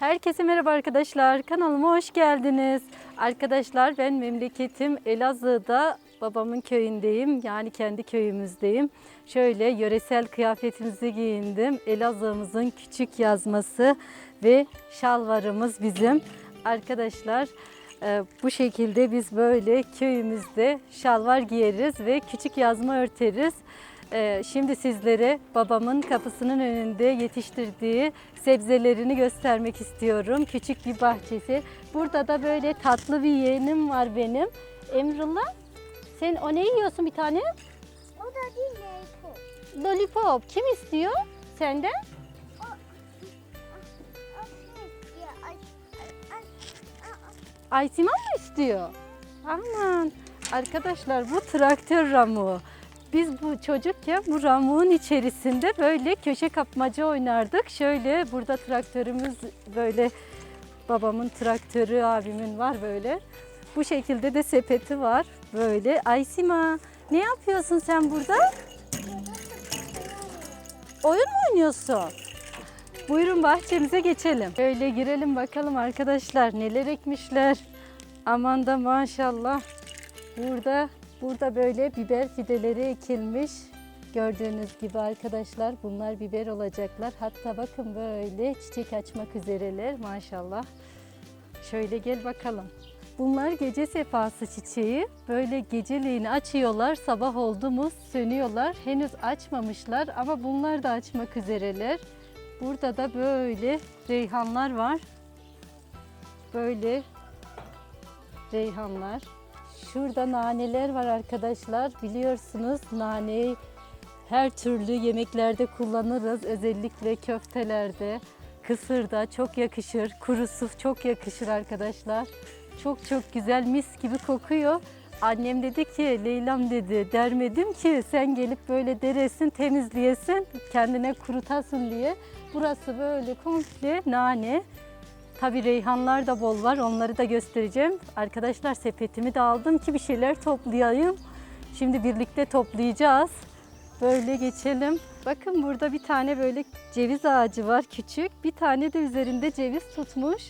Herkese merhaba arkadaşlar. Kanalıma hoş geldiniz. Arkadaşlar ben memleketim Elazığ'da babamın köyündeyim. Yani kendi köyümüzdeyim. Şöyle yöresel kıyafetimizi giyindim. Elazığ'ımızın küçük yazması ve şalvarımız bizim. Arkadaşlar e, bu şekilde biz böyle köyümüzde şalvar giyeriz ve küçük yazma örteriz. Ee, Şimdi sizlere babamın kapısının önünde yetiştirdiği sebzelerini göstermek istiyorum. Küçük bir bahçesi. Burada da böyle tatlı bir yeğenim var benim. Emrullah, sen o ne yiyorsun bir tane? O da değil Leyko. Lollipop. Kim istiyor? Senden? Aysiman mı istiyor? Aman. Arkadaşlar bu traktör ramuğu. Biz bu çocukken bu ramuğun içerisinde böyle köşe kapmaca oynardık. Şöyle burada traktörümüz böyle babamın traktörü, abimin var böyle. Bu şekilde de sepeti var böyle. Aysima ne yapıyorsun sen burada? Oyun mu oynuyorsun? Buyurun bahçemize geçelim. Şöyle girelim bakalım arkadaşlar neler ekmişler. Aman da maşallah. Burada burada böyle biber fideleri ekilmiş. Gördüğünüz gibi arkadaşlar bunlar biber olacaklar. Hatta bakın böyle çiçek açmak üzereler maşallah. Şöyle gel bakalım. Bunlar gece sefası çiçeği. Böyle geceliğini açıyorlar. Sabah oldu mu sönüyorlar. Henüz açmamışlar ama bunlar da açmak üzereler. Burada da böyle reyhanlar var. Böyle reyhanlar. Şurada naneler var arkadaşlar. Biliyorsunuz naneyi her türlü yemeklerde kullanırız. Özellikle köftelerde, kısırda çok yakışır. Kurusu çok yakışır arkadaşlar. Çok çok güzel mis gibi kokuyor. Annem dedi ki Leylam dedi dermedim ki sen gelip böyle deresin temizleyesin kendine kurutasın diye. Burası böyle komple nane. Tabii reyhanlar da bol var. Onları da göstereceğim. Arkadaşlar sepetimi de aldım ki bir şeyler toplayayım. Şimdi birlikte toplayacağız. Böyle geçelim. Bakın burada bir tane böyle ceviz ağacı var küçük. Bir tane de üzerinde ceviz tutmuş.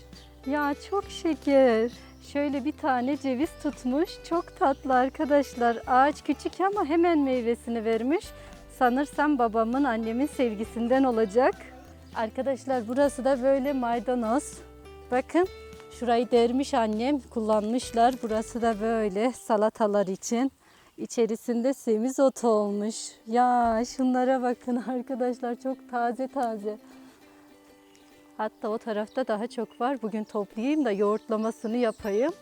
Ya çok şeker. Şöyle bir tane ceviz tutmuş. Çok tatlı arkadaşlar. Ağaç küçük ama hemen meyvesini vermiş. Sanırsam babamın annemin sevgisinden olacak. Arkadaşlar burası da böyle maydanoz. Bakın şurayı dermiş annem kullanmışlar. Burası da böyle salatalar için. İçerisinde semiz otu olmuş. Ya şunlara bakın arkadaşlar çok taze taze. Hatta o tarafta daha çok var. Bugün toplayayım da yoğurtlamasını yapayım.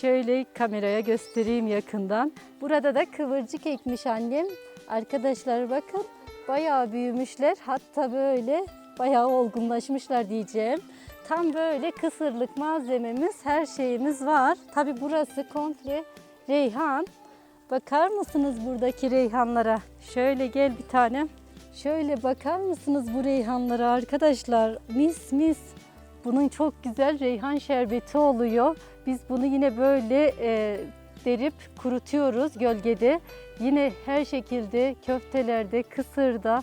Şöyle kameraya göstereyim yakından. Burada da kıvırcık ekmiş annem. Arkadaşlar bakın bayağı büyümüşler. Hatta böyle bayağı olgunlaşmışlar diyeceğim. Tam böyle kısırlık malzememiz, her şeyimiz var. Tabi burası komple reyhan. Bakar mısınız buradaki reyhanlara? Şöyle gel bir tane. Şöyle bakar mısınız bu reyhanlara arkadaşlar? Mis mis. Bunun çok güzel reyhan şerbeti oluyor. Biz bunu yine böyle e, derip kurutuyoruz gölgede. Yine her şekilde köftelerde, kısırda,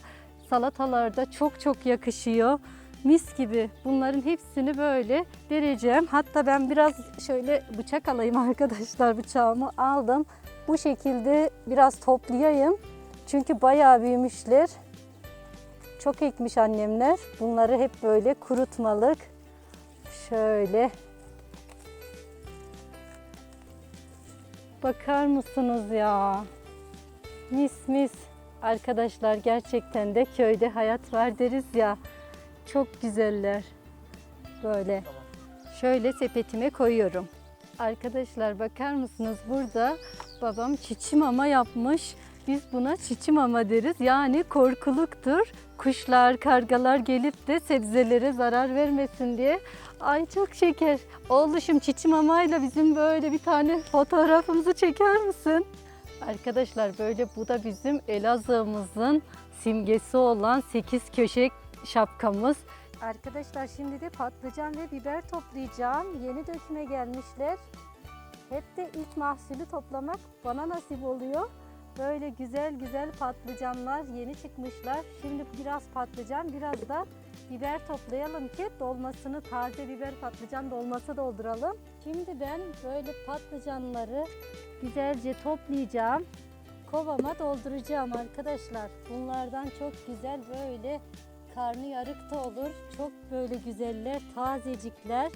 salatalarda çok çok yakışıyor. Mis gibi bunların hepsini böyle dereceğim. Hatta ben biraz şöyle bıçak alayım arkadaşlar. Bıçağımı aldım. Bu şekilde biraz toplayayım. Çünkü bayağı büyümüşler. Çok ekmiş annemler. Bunları hep böyle kurutmalık. Şöyle. Bakar mısınız ya? Mis mis. Arkadaşlar gerçekten de köyde hayat var deriz ya. Çok güzeller. Böyle. Şöyle sepetime koyuyorum. Arkadaşlar bakar mısınız? Burada babam çiçi mama yapmış. Biz buna çiçi mama deriz. Yani korkuluktur. Kuşlar, kargalar gelip de sebzelere zarar vermesin diye. Ay çok şeker. Oğluşum çiçi mamayla bizim böyle bir tane fotoğrafımızı çeker misin? Arkadaşlar böyle bu da bizim Elazığ'ımızın simgesi olan 8 köşe şapkamız. Arkadaşlar şimdi de patlıcan ve biber toplayacağım. Yeni döküme gelmişler. Hep de ilk mahsulü toplamak bana nasip oluyor. Böyle güzel güzel patlıcanlar yeni çıkmışlar. Şimdi biraz patlıcan, biraz da biber toplayalım ki dolmasını taze biber patlıcan dolması dolduralım. Şimdi ben böyle patlıcanları güzelce toplayacağım. Kovama dolduracağım arkadaşlar. Bunlardan çok güzel böyle karnı yarık da olur. Çok böyle güzeller, tazecikler.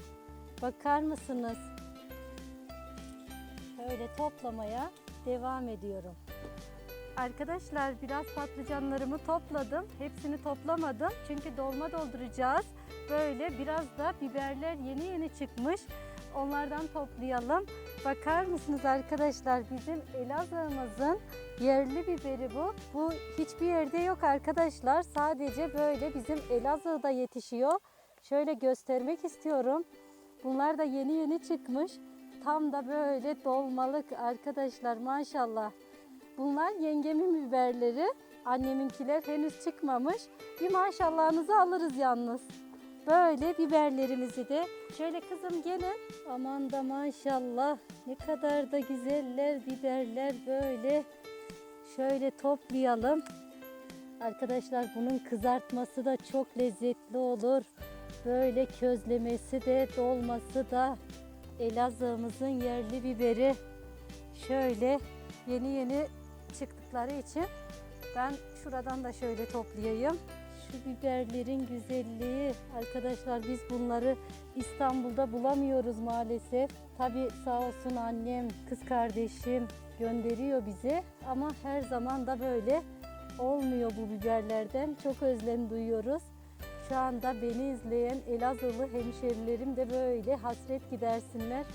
Bakar mısınız? Böyle toplamaya devam ediyorum. Arkadaşlar biraz patlıcanlarımı topladım. Hepsini toplamadım. Çünkü dolma dolduracağız. Böyle biraz da biberler yeni yeni çıkmış. Onlardan toplayalım. Bakar mısınız arkadaşlar bizim Elazığ'ımızın yerli biberi bu. Bu hiçbir yerde yok arkadaşlar. Sadece böyle bizim Elazığ'da yetişiyor. Şöyle göstermek istiyorum. Bunlar da yeni yeni çıkmış. Tam da böyle dolmalık arkadaşlar maşallah. Bunlar yengemin biberleri. Anneminkiler henüz çıkmamış. Bir maşallahınızı alırız yalnız. Böyle biberlerimizi de şöyle kızım gelin. Aman da maşallah ne kadar da güzeller biberler böyle. Şöyle toplayalım. Arkadaşlar bunun kızartması da çok lezzetli olur. Böyle közlemesi de dolması da Elazığ'ımızın yerli biberi. Şöyle yeni yeni çıktıkları için ben şuradan da şöyle toplayayım. Şu biberlerin güzelliği. Arkadaşlar biz bunları İstanbul'da bulamıyoruz maalesef. Tabi sağ olsun annem, kız kardeşim gönderiyor bize. Ama her zaman da böyle olmuyor bu biberlerden. Çok özlem duyuyoruz. Şu anda beni izleyen Elazığlı hemşerilerim de böyle hasret gidersinler.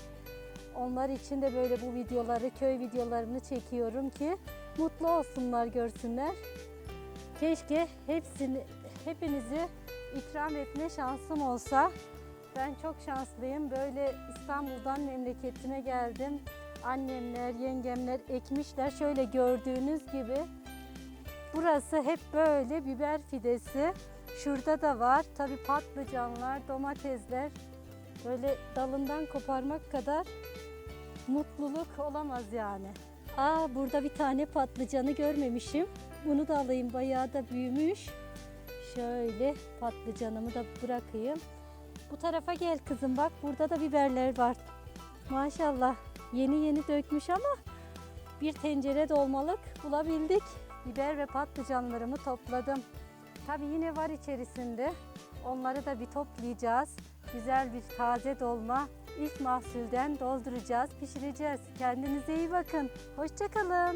Onlar için de böyle bu videoları, köy videolarını çekiyorum ki mutlu olsunlar, görsünler. Keşke hepsini, hepinizi ikram etme şansım olsa. Ben çok şanslıyım. Böyle İstanbul'dan memleketime geldim. Annemler, yengemler ekmişler. Şöyle gördüğünüz gibi. Burası hep böyle biber fidesi. Şurada da var. Tabii patlıcanlar, domatesler. Böyle dalından koparmak kadar mutluluk olamaz yani. Aa burada bir tane patlıcanı görmemişim. Bunu da alayım bayağı da büyümüş. Şöyle patlıcanımı da bırakayım. Bu tarafa gel kızım bak burada da biberler var. Maşallah yeni yeni dökmüş ama bir tencere dolmalık bulabildik. Biber ve patlıcanlarımı topladım. Tabii yine var içerisinde. Onları da bir toplayacağız. Güzel bir taze dolma ilk mahsulden dolduracağız, pişireceğiz. Kendinize iyi bakın. Hoşçakalın.